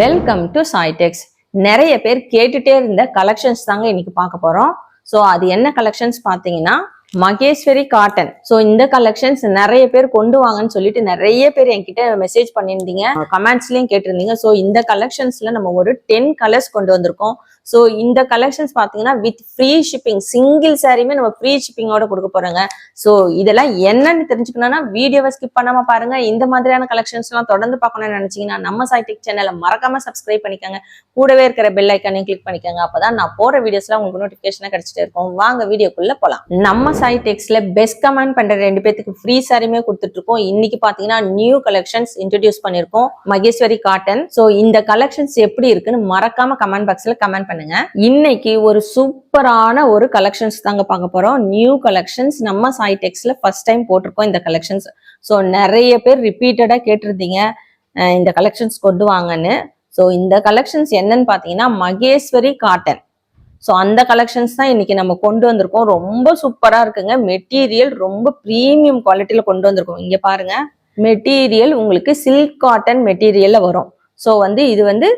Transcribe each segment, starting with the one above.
Welcome to சாய்டெக்ஸ் நிறைய பேர் கேட்டுட்டே இருந்த கலெக்ஷன்ஸ் தாங்க இன்னைக்கு பார்க்க போறோம். ஸோ அது என்ன கலெக்ஷன்ஸ் பார்த்தீங்கன்னா மகேஸ்வரி காட்டன். ஸோ இந்த கலெக்ஷன்ஸ் நிறைய பேர் கொண்டு வாங்கன்னு சொல்லிட்டு நிறைய பேர் என்கிட்ட மெசேஜ் பண்ணியிருந்தீங்க. கமெண்ட்ஸ்லயும் கேட்டிருந்தீங்க. ஸோ இந்த கலெக்ஷன்ஸ்ல நம்ம ஒரு டென் கலர்ஸ் கொண்டு வந்திருக்கோம். ஸோ இந்த கலெக்ஷன்ஸ் பார்த்தீங்கன்னா வித் ஃப்ரீ ஷிப்பிங் சிங்கிள் சாரியுமே நம்ம ஃப்ரீ ஷிப்பிங்கோட கொடுக்க போறோங்க. ஸோ இதெல்லாம் என்னன்னு தெரிஞ்சுக்கணும்னா வீடியோவை ஸ்கிப் பண்ணாம பாருங்க. இந்த மாதிரியான கலெக்ஷன்ஸ் எல்லாம் தொடர்ந்து பார்க்கணும்னு நினைச்சீங்கன்னா நம்ம சைடிக் சேனலை மறக்காம சப்ஸ்கிரைப் பண்ணிக்கோங்க. கூடவே இருக்கிற பெல் ஐக்கானையும் கிளிக் பண்ணிக்கோங்க. அப்பதான் நான் போற வீடியோஸ்லாம் உங்களுக்கு நோட்டிபிகேஷனா கிடைச்சிட்டே இருக்கும். வாங்க வீடியோக்குள்ள போலாம். நம்ம சைடெக்ஸ்ல பெஸ்ட் கமெண்ட் பண்ற ரெண்டு பேத்துக்கு ஃப்ரீ சாரியுமே கொடுத்துட்டு இருக்கோம் இன்னைக்கு பாத்தீங்கன்னா நியூ கலெக்ஷன்ஸ் இன்ட்ரடியூஸ் பண்ணிருக்கோம். மகேஸ்வரி காட்டன் ஸோ இந்த கலெக்ஷன்ஸ் எப்படி இருக்குன்னு மறக்காம கமெண்ட் பாக்ஸ்ல கமெண்ட் பண்ணுங்க. இன்னைக்கு ஒரு சூப்பரான ஒரு கலெக்ஷன்ஸ் தாங்க பார்க்க போறோம். நியூ கலெக்ஷன்ஸ் நம்ம சைடெக்ஸ்ல ஃபர்ஸ்ட் டைம் போட்டிருக்கோம் இந்த கலெக்ஷன்ஸ் ஸோ நிறைய பேர் ரிப்பீட்டடா கேட்டிருந்தீங்க இந்த கலெக்ஷன்ஸ் கொண்டு வாங்கன்னு. ஸோ இந்த கலெக்ஷன்ஸ் என்னன்னு பார்த்தீங்கன்னா மகேஸ்வரி காட்டன் ஸோ அந்த கலெக்ஷன்ஸ் தான் இன்னைக்கு நம்ம கொண்டு வந்திருக்கோம். ரொம்ப சூப்பராக இருக்குங்க. மெட்டீரியல் ரொம்ப ப்ரீமியம் குவாலிட்டியில் கொண்டு வந்திருக்கோம். இங்கே பாருங்க. மெட்டீரியல் உங்களுக்கு சில்க் காட்டன் மெட்டீரியலில் வரும். ஸோ வந்து இது வந்து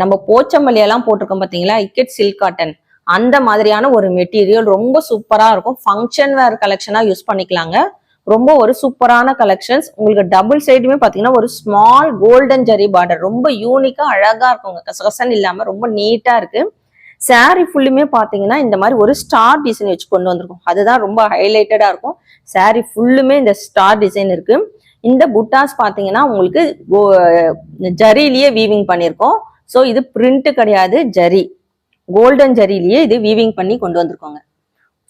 நம்ம போச்சம்பள்ளியெல்லாம் போட்டிருக்கோம் பார்த்தீங்களா இக்கெட் சில்க் காட்டன் அந்த மாதிரியான ஒரு மெட்டீரியல் ரொம்ப சூப்பராக இருக்கும். ஃபங்க்ஷன் வேர் கலெக்ஷனாக யூஸ் பண்ணிக்கலாங்க. ரொம்ப ஒரு சூப்பரான கலெக்ஷன்ஸ் உங்களுக்கு டபுள் சைடுமே பார்த்தீங்கன்னா ஒரு ஸ்மால் கோல்டன் ஜரி பார்டர் ரொம்ப யூனிக்காக அழகாக இருக்குங்க. கசகசன்னு இல்லாமல் ரொம்ப நீட்டாக இருக்குது saree ஃபுல்லுமே பார்த்தீங்கன்னா இந்த மாதிரி ஒரு ஸ்டார் டிசைன் வச்சு கொண்டு வந்திருக்கும். அதுதான் ரொம்ப ஹைலைட்டடாக இருக்கும். saree ஃபுல்லுமே இந்த ஸ்டார் டிசைன் இருக்கு. இந்த புட்டாஸ் பார்த்தீங்கன்னா உங்களுக்கு ஜரிலேயே வீவிங் பண்ணியிருக்கோம் ஸோ இது பிரிண்ட் கிடையாது ஜரி கோல்டன் ஜரிலேயே இது வீவிங் பண்ணி கொண்டு வந்திருக்கோங்க.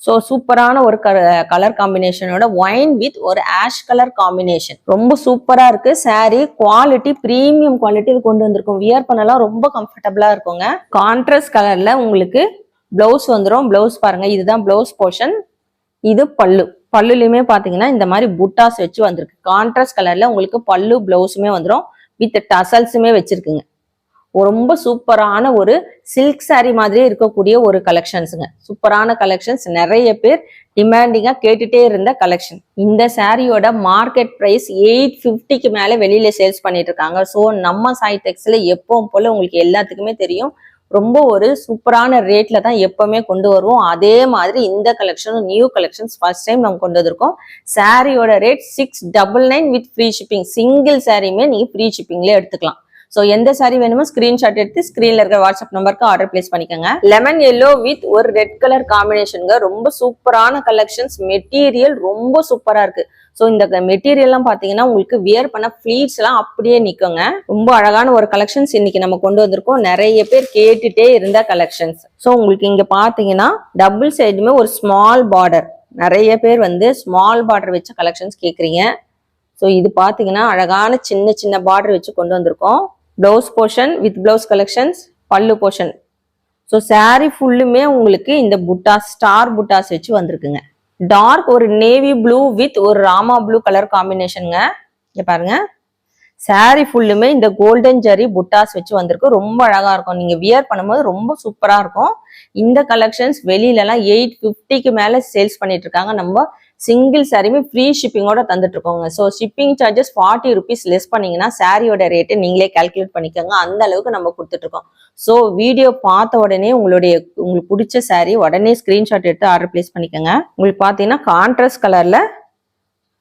ஸோ சூப்பரான ஒரு கலர் காம்பினேஷனோட ஒயின் வித் ஒரு ஆஷ் கலர் காம்பினேஷன் ரொம்ப சூப்பராக இருக்கு. Saree குவாலிட்டி ப்ரீமியம் குவாலிட்டியில் கொண்டு வந்திருக்கும். வியர் பண்ணலாம். ரொம்ப கம்ஃபர்டபுளாக இருக்குங்க. கான்ட்ராஸ்ட் கலரில் உங்களுக்கு பிளவுஸ் வந்துடும் பிளவுஸ் பாருங்க. இதுதான் பிளவுஸ் போர்ஷன் இது பல்லு. பல்லுலையுமே பார்த்தீங்கன்னா இந்த மாதிரி புட்டாஸ் வச்சு வந்திருக்கு. கான்ட்ராஸ்ட் கலரில் உங்களுக்கு பல்லு பிளவுஸுமே வந்துடும் வித் டசல்ஸுமே வச்சிருக்குங்க. ரொம்ப சூப்பரான ஒரு சில்க் saree மாதிரியே இருக்கக்கூடிய ஒரு கலெக்ஷன்ஸுங்க சூப்பரான கலெக்ஷன்ஸ் நிறைய பேர் டிமாண்டிங்காக கேட்டுட்டே இருந்த கலெக்ஷன் இந்த சாரியோட மார்க்கெட் ப்ரைஸ் எயிட் ஃபிஃப்டிக்கு மேலே வெளியில சேல்ஸ் பண்ணிட்டு இருக்காங்க. ஸோ நம்ம சாய் டெக்ஸில் எப்பவும் போல உங்களுக்கு எல்லாத்துக்குமே தெரியும். ரொம்ப ஒரு சூப்பரான ரேட்ல தான் எப்பவுமே கொண்டு வருவோம். அதே மாதிரி இந்த கலெக்ஷனும் நியூ கலெக்ஷன்ஸ் ஃபர்ஸ்ட் டைம் நம்ம கொண்டு வந்திருக்கோம். சாரியோட rate six double nine with free shipping single சாரியுமே நீங்க ஃப்ரீ ஷிப்பிங்லேயே எடுத்துக்கலாம். ஸோ எந்த சாரி வேணுமோ ஸ்கிரீன்ஷாட் எடுத்து ஸ்கிரீன்ல இருக்கிற வாட்ஸ்அப் நம்பருக்கு ஆர்டர் பிளேஸ் பண்ணிக்கோங்க. லெமன் எல்லோ வித் ஒரு ரெட் கலர் காம்பினேஷனுங்க ரொம்ப சூப்பரான கலெக்ஷன்ஸ் மெட்டீரியல் ரொம்ப சூப்பரா இருக்கு. ஸோ இந்த மெட்டீரியல்லாம் பார்த்தீங்கன்னா உங்களுக்கு வியர் பண்ண ஃபிளீட்ஸ் எல்லாம் அப்படியே நிற்குங்க ரொம்ப அழகான ஒரு கலெக்ஷன்ஸ் இன்னைக்கு நம்ம கொண்டு வந்திருக்கோம். நிறைய பேர் கேட்டுட்டே இருந்த கலெக்ஷன்ஸ் ஸோ உங்களுக்கு இங்க பார்த்தீங்கன்னா டபுள் சைடுமே ஒரு ஸ்மால் பார்டர் நிறைய பேர் வந்து ஸ்மால் பார்டர் வச்ச கலெக்ஷன்ஸ் கேட்குறீங்க ஸோ இது பார்த்தீங்கன்னா அழகான சின்ன சின்ன பார்டர் வச்சு கொண்டு வந்திருக்கோம். Blouse portion with blouse collections pallu portion so saree ஃபுல்லுமே உங்களுக்கு இந்த புட்டாஸ் ஸ்டார் புட்டாஸ் வச்சு வந்திருக்குங்க. டார்க் ஒரு நேவி ப்ளூ வித் ஒரு ராமா ப்ளூ கலர் காம்பினேஷனுங்க இங்கே பாருங்கள் சாரி ஃபுல்லுமே இந்த கோல்டன் ஜரி புட்டாஸ் வச்சு வந்திருக்கு. ரொம்ப அழகா இருக்கும். நீங்க வியர் பண்ணும்போது ரொம்ப சூப்பரா இருக்கும். இந்த கலெக்ஷன்ஸ் வெளியில எல்லாம் எயிட் ஃபிஃப்டிக்கு மேல சேல்ஸ் பண்ணிட்டு இருக்காங்க நம்ம சிங்கிள் சாரியுமே ஃப்ரீ ஷிப்பிங்கோட தந்துட்டு இருக்கோங்க so shipping charges forty rupees less பண்ணீங்கன்னா சாரியோட ரேட்டு நீங்களே கால்குலேட் பண்ணிக்கோங்க. அந்த அளவுக்கு நம்ம கொடுத்துட்டு இருக்கோம் ஸோ வீடியோ பார்த்த உடனே உங்களுடைய உங்களுக்கு பிடிச்ச சாரி உடனே ஸ்கிரீன்ஷாட் எடுத்து ஆர்டர் பிளேஸ் பண்ணிக்கோங்க. உங்களுக்கு பார்த்தீங்கன்னா கான்ட்ராஸ்ட் கலர்ல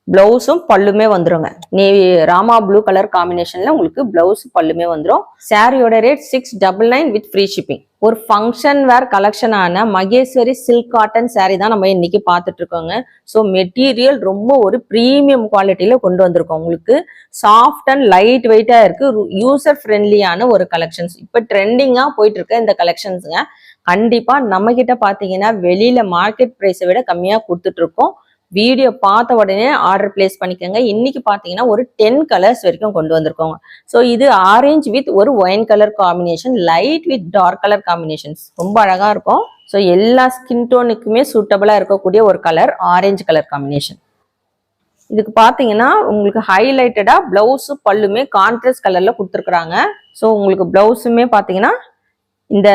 பிளவுஸும் பல்லுமே வந்துருங்க. நேவி ராமா ப்ளூ கலர் காம்பினேஷன்ல உங்களுக்கு பிளவுஸ் பல்லுமே வந்துடும் சாரியோட rate six double nine with free shipping ஒரு ஃபங்க்ஷன் வேர் கலெக்ஷனான மகேஸ்வரி சில்க் காட்டன் saree தான் நம்ம இன்னைக்கு பார்த்துட்டு இருக்கோங்க ஸோ மெட்டீரியல் ரொம்ப ஒரு ப்ரீமியம் குவாலிட்டியில கொண்டு வந்திருக்கோம். உங்களுக்கு சாஃப்ட் அண்ட் லைட் வெயிட்டா இருக்கு. யூசர் ஃப்ரெண்ட்லியான ஒரு கலெக்ஷன்ஸ் இப்போ ட்ரெண்டிங்கா போயிட்டு இருக்க இந்த கலெக்ஷன்ஸுங்க கண்டிப்பா நம்ம கிட்ட பாத்தீங்கன்னா வெளியில மார்க்கெட் பிரைஸை விட கம்மியா கொடுத்துட்டு இருக்கோம் வீடியோ பார்த்த உடனே ஆர்டர் பிளேஸ் பண்ணிக்கோங்க. இன்னைக்கு பார்த்தீங்கன்னா ஒரு டென் கலர்ஸ் வரைக்கும் கொண்டு வந்திருக்கோங்க. ஸோ இது ஆரஞ்சு வித் ஒரு wine colour combination light with dark colour combinations ரொம்ப அழகா இருக்கும். ஸோ எல்லா ஸ்கின் டோனுக்குமே சூட்டபிளா இருக்கக்கூடிய ஒரு கலர் ஆரஞ்சு கலர் காம்பினேஷன் இதுக்கு பார்த்தீங்கன்னா உங்களுக்கு ஹைலைட்டடா பிளவுஸ் பல்லுமே கான்ட்ராஸ்ட் கலர்ல கொடுத்துருக்குறாங்க. ஸோ உங்களுக்கு பிளவுஸுமே பார்த்தீங்கன்னா இந்த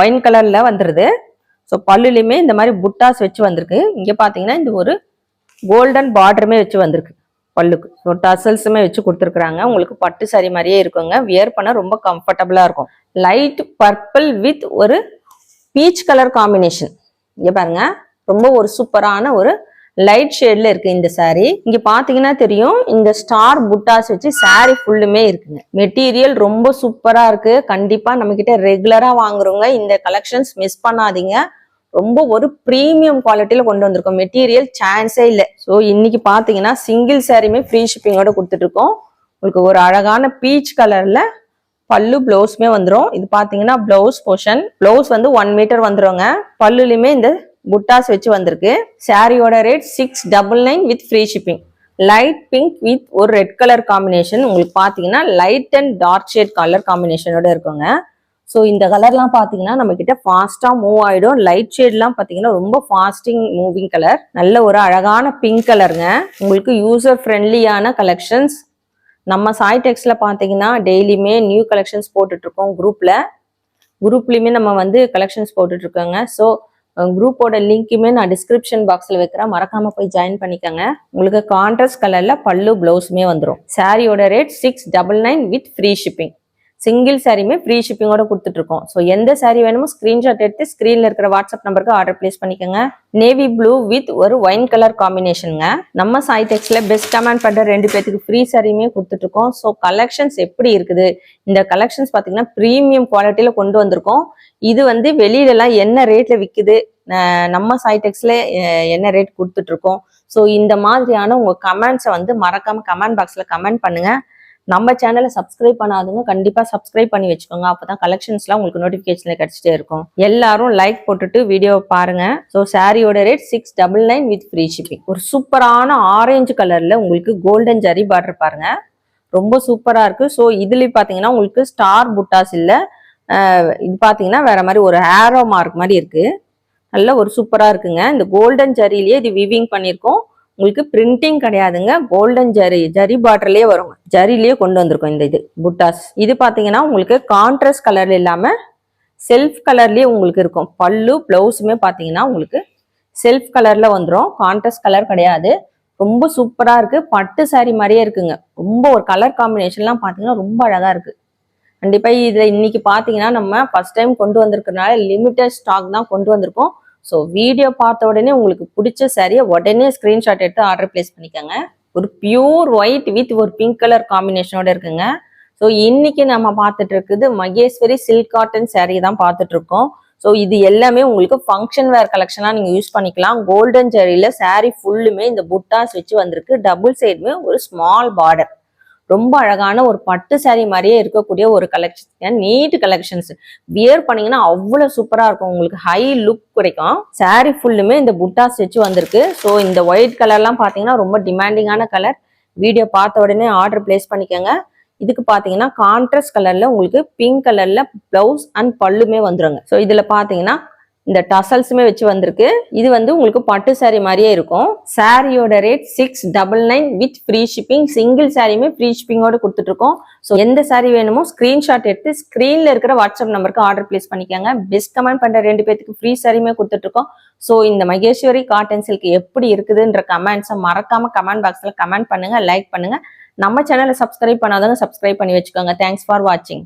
ஒயின் கலர்ல வந்துருது. ஸோ பல்லுலையுமே இந்த மாதிரி புட்டாஸ் வச்சு வந்திருக்கு. இங்கே பார்த்தீங்கன்னா இந்த ஒரு கோல்டன் பார்டருமே வச்சு வந்திருக்கு பல்லுக்கு. ஸோ டசல்ஸுமே வச்சு கொடுத்துருக்குறாங்க. உங்களுக்கு பட்டு சரி மாதிரியே இருக்குங்க. வியர் பண்ண ரொம்ப கம்ஃபர்டபுளாக இருக்கும். லைட் பர்பிள் வித் ஒரு பீச் கலர் காம்பினேஷன் இங்கே பாருங்க. ரொம்ப ஒரு சூப்பரான ஒரு லைட் ஷேட்ல இருக்கு இந்த சாரீ இங்க பாத்தீங்கன்னா தெரியும். இந்த ஸ்டார் புட்டாஸ் வச்சு saree ஃபுல்லுமே இருக்குங்க. மெட்டீரியல் ரொம்ப சூப்பரா இருக்கு. கண்டிப்பா நம்ம கிட்ட ரெகுலரா வாங்குறவங்க இந்த கலெக்ஷன்ஸ் மிஸ் பண்ணாதீங்க. ரொம்ப ஒரு ப்ரீமியம் குவாலிட்டியில கொண்டு வந்திருக்கோம். மெட்டீரியல் சான்ஸே இல்லை. ஸோ இன்னைக்கு பாத்தீங்கன்னா சிங்கிள் சாரியுமே ஃப்ரீ ஷிப்பிங்கோட கொடுத்துட்டு இருக்கோம் உங்களுக்கு ஒரு அழகான பீச் கலர்ல பல்லு பிளவுஸ்மே வந்துடும் இது பாத்தீங்கன்னா பிளவுஸ் போர்ஷன் பிளவுஸ் வந்து ஒன் மீட்டர் வந்துருங்க. பல்லுலயுமே இந்த புட்டாஸ் வச்சு வந்திருக்கு. சாரியோட rate six double nine with free shipping light pink with ஒரு ரெட் கலர் காம்பினேஷன் உங்களுக்கு பாத்தீங்கன்னா light and dark shade colour காம்பினேஷனோட இருக்குங்க. ஸோ இந்த கலர்லாம் பார்த்தீங்கன்னா நம்ம கிட்ட ஃபாஸ்ட்டாக மூவ் ஆகிடும் லைட் ஷேட்லாம் பார்த்தீங்கன்னா ரொம்ப ஃபாஸ்டிங் மூவிங் கலர் நல்ல ஒரு அழகான பிங்க் கலருங்க உங்களுக்கு யூசர் ஃப்ரெண்ட்லியான கலெக்ஷன்ஸ் நம்ம சாய் டெக்ஸில் பார்த்தீங்கன்னா டெய்லியுமே நியூ கலெக்ஷன்ஸ் போட்டுட்ருக்கோம் குரூப்பில் குரூப்லேயுமே நம்ம வந்து கலெக்ஷன்ஸ் போட்டுட்ருக்கோங்க. ஸோ குரூப்போட லிங்க்குமே நான் டிஸ்கிரிப்ஷன் பாக்ஸில் வைக்கிறேன். மறக்காம போய் ஜாயின் பண்ணிக்கோங்க. உங்களுக்கு கான்ட்ராஸ்ட் கலரில் பல்லு ப்ளவுஸுமே வந்துடும் சாரியோட rate six double nine with free shipping single சாரியுமே ஃப்ரீ ஷிப்பிங்கோட கொடுத்துட்ருக்கோம். ஸோ எந்த சாரீ வேணுமோ ஸ்க்ரீன்ஷாட் எடுத்து ஸ்க்ரீனில் இருக்கிற வாட்ஸ்அப் நம்பருக்கு ஆர்டர் பிளேஸ் பண்ணிக்கோங்க. நேவி ப்ளூ வித் ஒரு ஒயின் கலர் காம்பினேஷனுங்க நம்ம சாய் டெக்ஸில் பெஸ்ட் கமெண்ட் பண்ணுற ரெண்டு பேத்துக்கு ஃப்ரீ சாரியுமே கொடுத்துட்ருக்கோம். ஸோ கலெக்ஷன்ஸ் எப்படி இருக்குது? இந்த கலெக்ஷன்ஸ் பார்த்தீங்கன்னா ப்ரீமியம் குவாலிட்டியில் கொண்டு வந்திருக்கோம். இது வந்து வெளியிலலாம் என்ன ரேட்டில் விற்குது நம்ம சாய் என்ன ரேட் கொடுத்துட்ருக்கோம்? ஸோ இந்த மாதிரியான உங்கள் கமெண்ட்ஸை வந்து மறக்காமல் கமெண்ட் பாக்ஸில் கமெண்ட் பண்ணுங்கள் நம்ம சேனலை சப்ஸ்கிரைப் பண்ணாதவங்க கண்டிப்பா சப்ஸ்கிரைப் பண்ணி வச்சுக்கோங்க. அப்பதான் கலெக்ஷன்ஸ்லாம் உங்களுக்கு நோட்டிபிகேஷன்ல கிடைச்சிட்டே இருக்கும். எல்லாரும் லைக் போட்டுட்டு வீடியோ பாருங்க. ஸோ சாரியோட rate six double nine with free shipping ஒரு சூப்பரான ஆரஞ்சு கலர்ல உங்களுக்கு கோல்டன் ஜரி பார்டர் பாருங்க. ரொம்ப சூப்பரா இருக்கு. ஸோ இதுல பாத்தீங்கன்னா உங்களுக்கு ஸ்டார் புட்டாஸ் இல்ல இது பாத்தீங்கன்னா வேற மாதிரி ஒரு ஆரோ மார்க் மாதிரி இருக்கு. நல்ல ஒரு சூப்பரா இருக்குங்க. இந்த கோல்டன் ஜரியிலேயே இது விவிங் பண்ணியிருக்கோம். உங்களுக்கு பிரிண்டிங் கிடையாதுங்க. கோல்டன் ஜரி ஜரி பார்டர்லயே வரும் ஜரிலேயே கொண்டு வந்திருக்கோம் இந்த இது புட்டாஸ் இது பார்த்தீங்கன்னா உங்களுக்கு கான்ட்ராஸ்ட் கலர்ல இல்லாம செல்ஃப் கலர்லேயே உங்களுக்கு இருக்கும். பல்லு பிளவுஸுமே பார்த்தீங்கன்னா உங்களுக்கு செல்ஃப் கலர்ல வந்துடும் கான்ட்ராஸ்ட் கலர் கிடையாது. ரொம்ப சூப்பராக இருக்கு. பட்டு சாரி மாதிரியே இருக்குங்க. ரொம்ப ஒரு கலர் காம்பினேஷன்லாம் பார்த்தீங்கன்னா ரொம்ப அழகா இருக்கு. கண்டிப்பாக இதில் இன்னைக்கு பார்த்தீங்கன்னா நம்ம ஃபர்ஸ்ட் டைம் கொண்டு வந்திருக்கனால லிமிட்டட் ஸ்டாக் தான் கொண்டு வந்திருக்கோம். ஸோ வீடியோ பார்த்த உடனே உங்களுக்கு பிடிச்ச சாரியை உடனே ஸ்க்ரீன்ஷாட் எடுத்து ஆர்டர் பிளேஸ் பண்ணிக்கோங்க. ஒரு பியூர் ஒயிட் வித் ஒரு பிங்க் கலர் காம்பினேஷனோட இருக்குங்க. ஸோ இன்னைக்கு நம்ம பார்த்துட்டு இருக்குது மகேஸ்வரி சில்க் காட்டன் சாரீ தான் பார்த்துட்டு இருக்கோம். ஸோ இது எல்லாமே உங்களுக்கு ஃபங்க்ஷன் வேர் கலெக்ஷனாக நீங்கள் யூஸ் பண்ணிக்கலாம். கோல்டன் ஜரியில் சாரீ ஃபுல்லுமே இந்த புட்டாஸ் வச்சு வந்திருக்கு. டபுள் சைடுமே ஒரு ஸ்மால் பார்டர் ரொம்ப அழகான ஒரு பட்டு saree மாதிரியே இருக்கக்கூடிய ஒரு கலெக்ஷன் நீட் கலெக்ஷன்ஸ் வியர் பண்ணீங்கன்னா அவ்வளோ சூப்பராக இருக்கும். உங்களுக்கு ஹை லுக் கிடைக்கும். Saree ஃபுல்லுமே இந்த புட்டா வச்சு வந்திருக்கு. ஸோ இந்த ஒயிட் கலர்லாம் பார்த்தீங்கன்னா ரொம்ப டிமாண்டிங்கான கலர் வீடியோ பார்த்த உடனே ஆர்டர் பிளேஸ் பண்ணிக்கோங்க. இதுக்கு பார்த்தீங்கன்னா கான்ட்ராஸ்ட் கலர்ல உங்களுக்கு பிங்க் கலர்ல பிளவுஸ் அண்ட் பல்லுமே வந்துருங்க. ஸோ இதுல பார்த்தீங்கன்னா இந்த டசல்ஸுமே வச்சு வந்திருக்கு. இது வந்து உங்களுக்கு பட்டு சாரீ மாதிரியே இருக்கும். சாரியோட rate six double nine with free shipping single சாரியுமே ஃப்ரீ ஷிப்பிங்கோட கொடுத்துட்டு இருக்கோம் ஸோ எந்த சாரீ வேணுமோ ஸ்க்ரீன்ஷாட் எடுத்து ஸ்க்ரீனில் இருக்கிற வாட்ஸ்அப் நம்பருக்கு ஆர்டர் பிளேஸ் பண்ணிக்கோங்க. பெஸ்ட் கமெண்ட் பண்ணுற ரெண்டு பேத்துக்கு ஃப்ரீ சாரியுமே கொடுத்துட்டு இருக்கோம் ஸோ இந்த மகேஸ்வரி காட்டன் சில்க் எப்படி இருக்குதுன்ற கமெண்ட்ஸை மறக்காம கமெண்ட் பாக்ஸில் கமெண்ட் பண்ணுங்க லைக் பண்ணுங்க. நம்ம சேனலை சப்ஸ்கிரைப் பண்ணாதவங்க சப்ஸ்கிரைப் பண்ணி வச்சுக்கோங்க. தேங்க்ஸ் ஃபார் வாட்சிங்